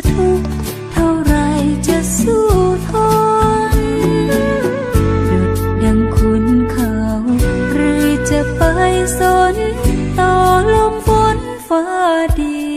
จะทุกเท่าไรจะสู้ทนดุดดังคุณเขาหรือจะไปสนต่อลมฝนฟ้าดี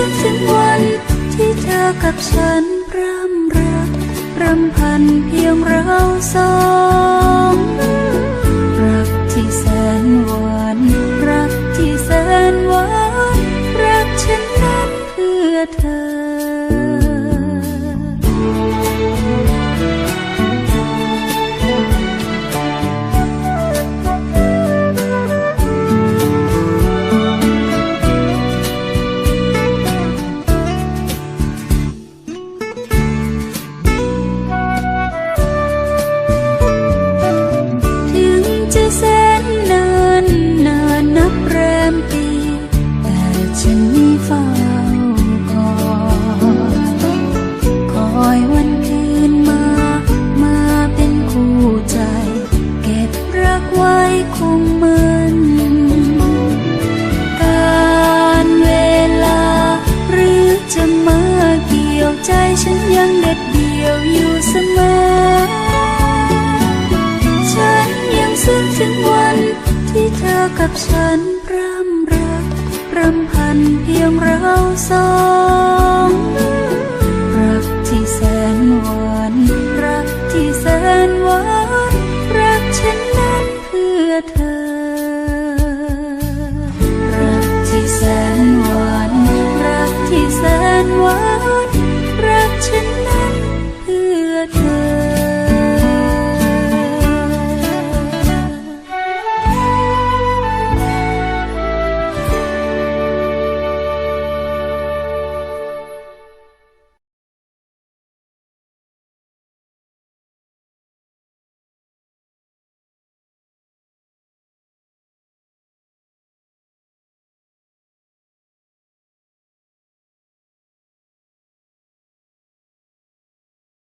ยังซึ้งถึงวันที่เธอกับฉันร่ำรักรำพันเพียงเราสองรักที่แสนหวานรักที่แสนหวานรักฉันนั้นเพื่อเธอ ฝ้าคอยคอยวันคืนมา มาเป็นคู่ใจ เก็บรักไว้คงมันการเวลา หรือจะมาเกี่ยวใจฉันยังเด็ดเดี่ยวอยู่เสมอ ฉันยังซึ้งถึงวันที่เธอกับฉันำพันเพียงเราสอง